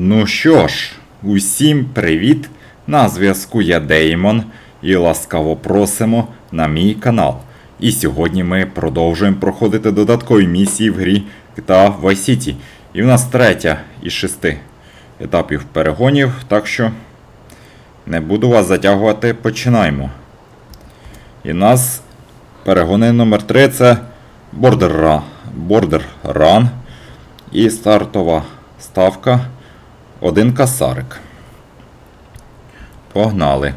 Ну що ж, усім привіт! На зв'язку я Деймон і ласкаво просимо на мій канал. І сьогодні ми продовжуємо проходити додаткові місії в грі GTA Vice City. І в нас третя із шести етапів перегонів, так що не буду вас затягувати, починаємо. І в нас перегони номер 3 це Border Run, Border Run і стартова ставка один касарик. Погнали.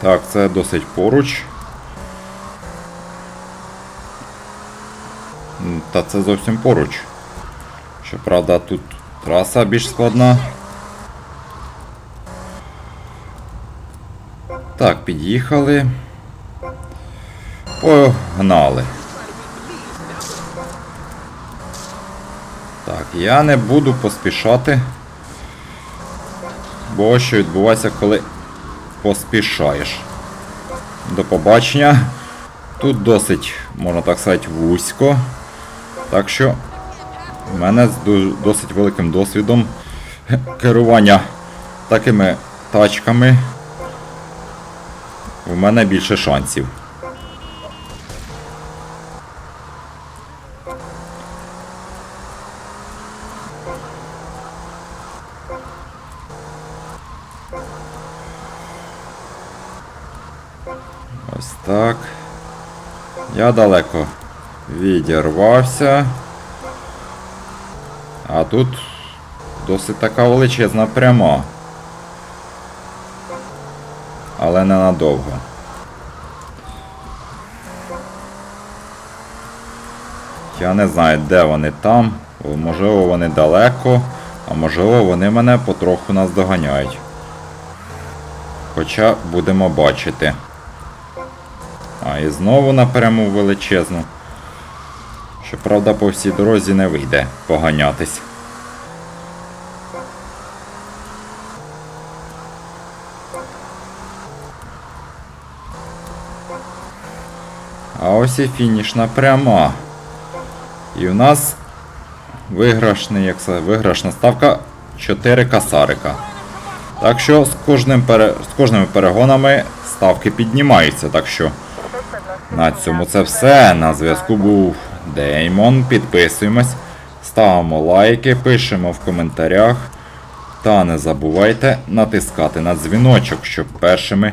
Так, це досить поруч. Та це зовсім поруч. Щоправда, тут траса більш складна. Так, під'їхали. Погнали. Так, я не буду поспішати. Бо що відбувається, коли поспішаєш. До побачення. Тут досить, можна так сказати, вузько. Так що в мене з досить великим досвідом керування такими тачками. У мене більше шансів. Ось так. Я далеко відірвався. А тут досить така величезна пряма. Але ненадовго. Я не знаю, де вони там. Можливо, вони далеко, а можливо, вони мене потроху наздоганяють. Хоча будемо бачити. А, і знову напряму величезну. Щоправда, по всій дорозі не вийде поганятись. А ось і фінішна пряма. І в нас виграшний, як це, виграшна ставка 4 касарика. Так що з, кожним пере, з кожними перегонами ставки піднімаються. Так що на цьому це все. На зв'язку був Деймон. Підписуємось, ставимо лайки, пишемо в коментарях. Та не забувайте натискати на дзвіночок, щоб першими